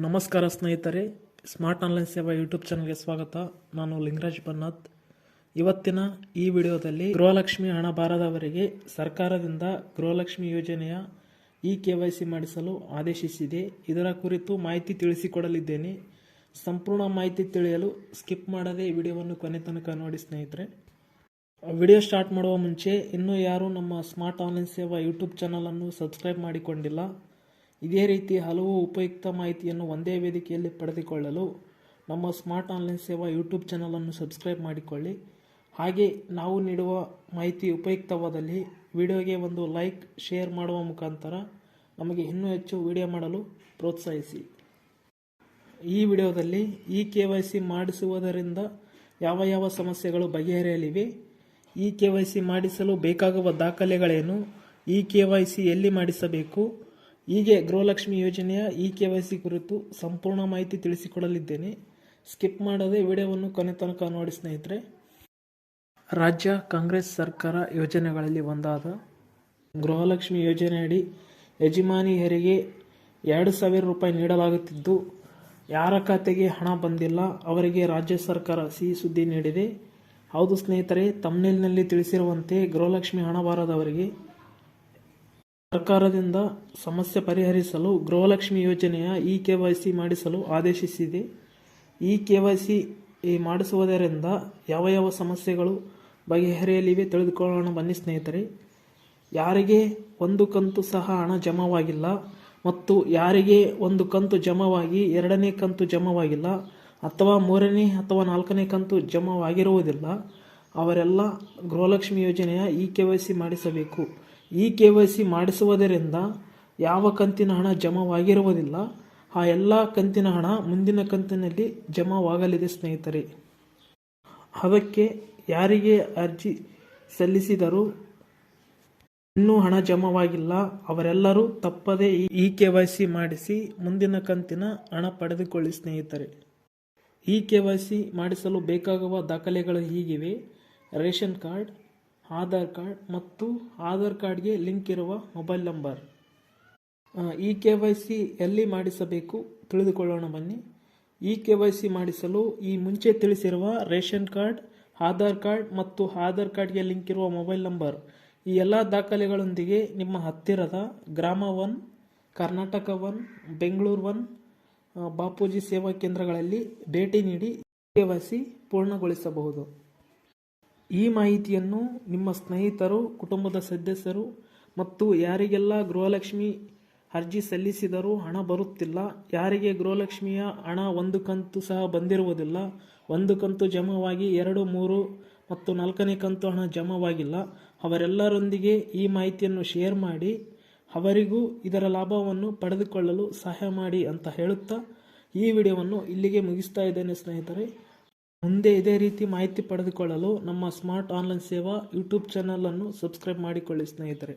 ನಮಸ್ಕಾರ ಸ್ನೇಹಿತರೆ, smart online Seva YouTube ಚಾನಲ್ಗೆ ಸ್ವಾಗತ. ನಾನು ಲಿಂಗರಾಜ್ ಬನ್ನತ್. ಇವತ್ತಿನ ಈ ವಿಡಿಯೋದಲ್ಲಿ ಗೃಹಲಕ್ಷ್ಮಿ ಹಣ ಬಾರದವರಿಗೆ ಸರ್ಕಾರದಿಂದ ಗೃಹಲಕ್ಷ್ಮಿ ಯೋಜನೆಯ ಇ ಕೆ ವೈ ಸಿ ಮಾಡಿಸಲು ಆದೇಶಿಸಿದೆ. ಇದರ ಕುರಿತು ಮಾಹಿತಿ ತಿಳಿಸಿಕೊಡಲಿದ್ದೇನೆ. ಸಂಪೂರ್ಣ ಮಾಹಿತಿ ತಿಳಿಯಲು ಸ್ಕಿಪ್ ಮಾಡದೆ ಈ ವಿಡಿಯೋವನ್ನು ಕೊನೆ ತನಕ ನೋಡಿ ಸ್ನೇಹಿತರೆ. ವಿಡಿಯೋ ಸ್ಟಾರ್ಟ್ ಮಾಡುವ ಮುಂಚೆ, ಇನ್ನೂ ಯಾರು ನಮ್ಮ ಸ್ಮಾರ್ಟ್ ಆನ್ಲೈನ್ ಸೇವಾ ಯೂಟ್ಯೂಬ್ ಚಾನಲನ್ನು ಸಬ್ಸ್ಕ್ರೈಬ್ ಮಾಡಿಕೊಂಡಿಲ್ಲ ಇದೇ ರೀತಿ ಹಲವು ಉಪಯುಕ್ತ ಮಾಹಿತಿಯನ್ನು ಒಂದೇ ವೇದಿಕೆಯಲ್ಲಿ ಪಡೆದುಕೊಳ್ಳಲು ನಮ್ಮ ಸ್ಮಾರ್ಟ್ ಆನ್ಲೈನ್ ಸೇವಾ ಯೂಟ್ಯೂಬ್ ಚಾನಲನ್ನು ಸಬ್ಸ್ಕ್ರೈಬ್ ಮಾಡಿಕೊಳ್ಳಿ. ಹಾಗೆ ನಾವು ನೀಡುವ ಮಾಹಿತಿ ಉಪಯುಕ್ತವಾದಲ್ಲಿ ವಿಡಿಯೋಗೆ ಒಂದು ಲೈಕ್, ಶೇರ್ ಮಾಡುವ ಮುಖಾಂತರ ನಮಗೆ ಇನ್ನೂ ಹೆಚ್ಚು ವಿಡಿಯೋ ಮಾಡಲು ಪ್ರೋತ್ಸಾಹಿಸಿ. ಈ ವಿಡಿಯೋದಲ್ಲಿ ಇ ಕೆ ವೈ ಸಿ ಮಾಡಿಸುವುದರಿಂದ ಯಾವ ಯಾವ ಸಮಸ್ಯೆಗಳು ಬಗೆಹರಿಯಲಿವೆ ಇ ಕೆ ವೈ ಸಿ ಮಾಡಿಸಲು ಬೇಕಾಗುವ ದಾಖಲೆಗಳೇನು ಇ ಕೆ ವೈ ಸಿ ಎಲ್ಲಿ ಮಾಡಿಸಬೇಕು ಹೀಗೆ ಗೃಹಲಕ್ಷ್ಮಿ ಯೋಜನೆಯ ಇ ಕೆ ವೈ ಸಿ ಕುರಿತು ಸಂಪೂರ್ಣ ಮಾಹಿತಿ ತಿಳಿಸಿಕೊಡಲಿದ್ದೇನೆ. ಸ್ಕಿಪ್ ಮಾಡದೆ ವಿಡಿಯೋವನ್ನು ಕೊನೆ ತನಕ ನೋಡಿ ಸ್ನೇಹಿತರೆ. ರಾಜ್ಯ ಕಾಂಗ್ರೆಸ್ ಸರ್ಕಾರ ಯೋಜನೆಗಳಲ್ಲಿ ಒಂದಾದ ಗೃಹಲಕ್ಷ್ಮಿ ಯೋಜನೆಯಡಿ ಯಜಮಾನಿಯರಿಗೆ ಎರಡು ಸಾವಿರ ರೂಪಾಯಿ ನೀಡಲಾಗುತ್ತಿದ್ದು, ಯಾರ ಖಾತೆಗೆ ಹಣ ಬಂದಿಲ್ಲ ಅವರಿಗೆ ರಾಜ್ಯ ಸರ್ಕಾರ ಸಿಹಿ ಸುದ್ದಿ ನೀಡಿದೆ. ಹೌದು ಸ್ನೇಹಿತರೆ, ತಮ್ನೆಲ್ನಲ್ಲಿ ತಿಳಿಸಿರುವಂತೆ ಗೃಹಲಕ್ಷ್ಮಿ ಹಣ ಬಾರದವರಿಗೆ ಸರ್ಕಾರದಿಂದ ಸಮಸ್ಯೆ ಪರಿಹರಿಸಲು ಗೃಹಲಕ್ಷ್ಮಿ ಯೋಜನೆಯ ಇ ಕೆ ವೈ ಸಿ ಮಾಡಿಸಲು ಆದೇಶಿಸಿದೆ. ಇ ಕೆ ವೈ ಸಿ ಮಾಡಿಸುವುದರಿಂದ ಯಾವ ಯಾವ ಸಮಸ್ಯೆಗಳು ಬಗೆಹರಿಯಲಿವೆ ತಿಳಿದುಕೊಳ್ಳೋಣ ಬನ್ನಿ ಸ್ನೇಹಿತರೆ. ಯಾರಿಗೆ ಒಂದು ಕಂತು ಸಹ ಹಣ ಜಮಾವಾಗಿಲ್ಲ ಮತ್ತು ಯಾರಿಗೆ ಒಂದು ಕಂತು ಜಮಾವಾಗಿ ಎರಡನೇ ಕಂತು ಜಮಾವಾಗಿಲ್ಲ ಅಥವಾ ಮೂರನೇ ಅಥವಾ ನಾಲ್ಕನೇ ಕಂತು ಜಮಾವಾಗಿರುವುದಿಲ್ಲ, ಅವರೆಲ್ಲ ಗೃಹಲಕ್ಷ್ಮಿ ಯೋಜನೆಯ ಇ ಕೆ ವೈ ಸಿ ಮಾಡಿಸಬೇಕು. ಇ ಕೆ ವೈ ಸಿ ಮಾಡಿಸುವುದರಿಂದ ಯಾವ ಕಂತಿನ ಹಣ ಜಮಾವಾಗಿರುವುದಿಲ್ಲ, ಆ ಎಲ್ಲ ಕಂತಿನ ಹಣ ಮುಂದಿನ ಕಂತಿನಲ್ಲಿ ಜಮಾವಾಗಲಿದೆ ಸ್ನೇಹಿತರೆ. ಅದಕ್ಕೆ ಯಾರಿಗೆ ಅರ್ಜಿ ಸಲ್ಲಿಸಿದರೂ ಇನ್ನೂ ಹಣ ಜಮಾವಾಗಿಲ್ಲ. ಅವರೆಲ್ಲರೂ ತಪ್ಪದೇ ಇ ಕೆ ವೈ ಸಿ ಮಾಡಿಸಿ ಮುಂದಿನ ಕಂತಿನ ಹಣ ಪಡೆದುಕೊಳ್ಳಿ ಸ್ನೇಹಿತರೆ. ಇ ಕೆ ವೈ ಸಿ ಮಾಡಿಸಲು ಬೇಕಾಗುವ ದಾಖಲೆಗಳು ಹೀಗಿವೆ. ರೇಷನ್ ಕಾರ್ಡ್ ಆಧಾರ್ ಕಾರ್ಡ್ ಮತ್ತು ಆಧಾರ್ ಕಾರ್ಡ್ಗೆ ಲಿಂಕ್ ಇರುವ mobile number. E K Y C ಎಲ್ಲಿ ಮಾಡಿಸಬೇಕು ತಿಳಿದುಕೊಳ್ಳೋಣ ಬನ್ನಿ. ಇ ಕೆ ವೈ ಸಿ ಮಾಡಿಸಲು ಈ ಮುಂಚೆ ತಿಳಿಸಿರುವ ರೇಷನ್ ಕಾರ್ಡ್, ಆಧಾರ್ ಕಾರ್ಡ್ ಮತ್ತು ಆಧಾರ್ ಕಾರ್ಡ್ಗೆ ಲಿಂಕ್ ಇರುವ ಮೊಬೈಲ್ ನಂಬರ್. ಈ ಎಲ್ಲ ದಾಖಲೆಗಳೊಂದಿಗೆ ನಿಮ್ಮ ಹತ್ತಿರದ Grama one, Karnataka one, Bengaluru one Bapuji Seva ಕೇಂದ್ರಗಳಲ್ಲಿ ಭೇಟಿ ನೀಡಿ ಕೆ ವೈ ಸಿ ಪೂರ್ಣಗೊಳಿಸಬಹುದು. ಈ ಮಾಹಿತಿಯನ್ನು ನಿಮ್ಮ ಸ್ನೇಹಿತರು, ಕುಟುಂಬದ ಸದಸ್ಯರು ಮತ್ತು ಯಾರಿಗೆಲ್ಲ ಗೃಹಲಕ್ಷ್ಮಿ ಅರ್ಜಿ ಸಲ್ಲಿಸಿದರೂ ಹಣ ಬರುತ್ತಿಲ್ಲ, ಯಾರಿಗೆ ಗೃಹಲಕ್ಷ್ಮಿಯ ಹಣ ಒಂದು ಕಂತು ಸಹ ಬಂದಿರುವುದಿಲ್ಲ, ಒಂದು ಕಂತು ಜಮಾವಾಗಿ ಎರಡು, ಮೂರು ಮತ್ತು ನಾಲ್ಕನೇ ಕಂತು ಹಣ ಜಮಾವಾಗಿಲ್ಲ, ಅವರೆಲ್ಲರೊಂದಿಗೆ ಈ ಮಾಹಿತಿಯನ್ನು ಶೇರ್ ಮಾಡಿ, ಅವರಿಗೂ ಇದರ ಲಾಭವನ್ನು ಪಡೆದುಕೊಳ್ಳಲು ಸಹಾಯ ಮಾಡಿ ಅಂತ ಹೇಳುತ್ತಾ ಈ ವಿಡಿಯೋವನ್ನು ಇಲ್ಲಿಗೆ ಮುಗಿಸ್ತಾ ಇದ್ದೇನೆ ಸ್ನೇಹಿತರೆ. ಮುಂದೆ ಇದೇ ರೀತಿ ಮಾಹಿತಿ ಪಡೆದುಕೊಳ್ಳಲು ನಮ್ಮ ಸ್ಮಾರ್ಟ್ ಆನ್ಲೈನ್ ಸೇವಾ ಯೂಟ್ಯೂಬ್ ಚಾನಲನ್ನು ಸಬ್ಸ್ಕ್ರೈಬ್ ಮಾಡಿಕೊಳ್ಳಿ ಸ್ನೇಹಿತರೆ.